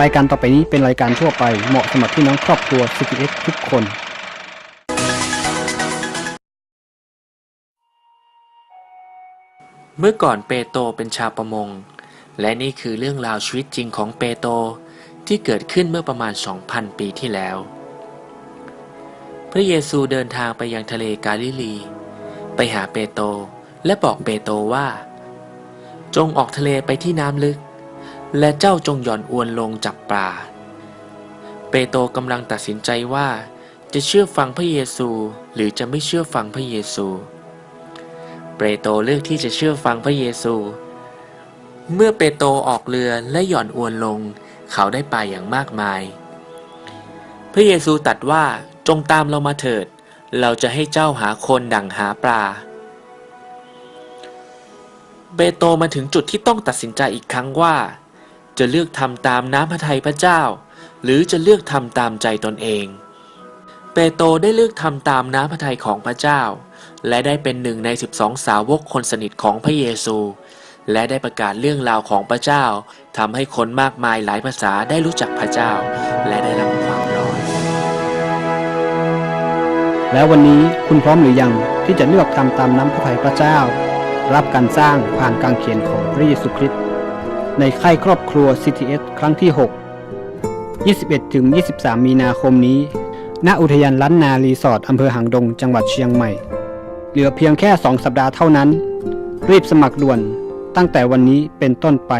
รายการต่อไปนี้เป็นรายการทั่วไปเหมาะสำหรับพี่น้องครอบครัว CPS ทุกคนเมื่อก่อนเปโตรเป็นชาวประมง และนี่คือเรื่องราวชีวิตจริงของเปโตรที่เกิดขึ้นเมื่อประมาณ 2,000 ปีที่แล้ว พระเยซูเดินทางไปยังทะเลกาลิลี ไปหาเปโตรและบอกเปโตรว่า จงออกทะเลไปที่น้ำลึก และเจ้าจงหย่อนอวนลงจับปลา เปโตรกำลังตัดสินใจว่า จะเชื่อฟังพระเยซูหรือจะไม่เชื่อฟังพระเยซู เปโตรเลือกที่จะเชื่อฟังพระเยซู เมื่อเปโตรออกเรือและหย่อนอวนลง เขาได้ปลาอย่างมากมาย พระเยซูตรัสว่าจงตามเรามาเถิด เราจะให้เจ้าหาคนดั่งหาปลาเปโตรมาถึงจุดที่ต้องตัดสินใจอีกครั้งว่า จะเลือกทำตามน้ำพระทัยพระเจ้า หรือจะเลือกทำตามใจตนเอง เปโตรได้เลือกทำตามน้ำพระทัยของพระเจ้า และได้เป็นหนึ่งใน 12 สาวกคนสนิทของพระเยซู และได้ประกาศเรื่องราวของพระเจ้าทำให้คนมากมายหลายภาษาได้รู้จักพระเจ้า และได้รับความรอดแล้ววันนี้คุณพร้อมหรือยังที่จะเลือกทำตามน้ำพระทัยพระเจ้า รับการสร้างผ่านการเขียนของพระเยซูคริสต์ ในค่ายครอบครัว CTS ครั้งที่ 6 21ถึง23 มีนาคมนี้ ณ อุทยานล้านนารีสอร์ทอำเภอหางดง จังหวัดเชียงใหม่ เหลือเพียงแค่ 2 สัปดาห์เท่านั้น รีบสมัครด่วนตั้งแต่วันนี้เป็นต้นไป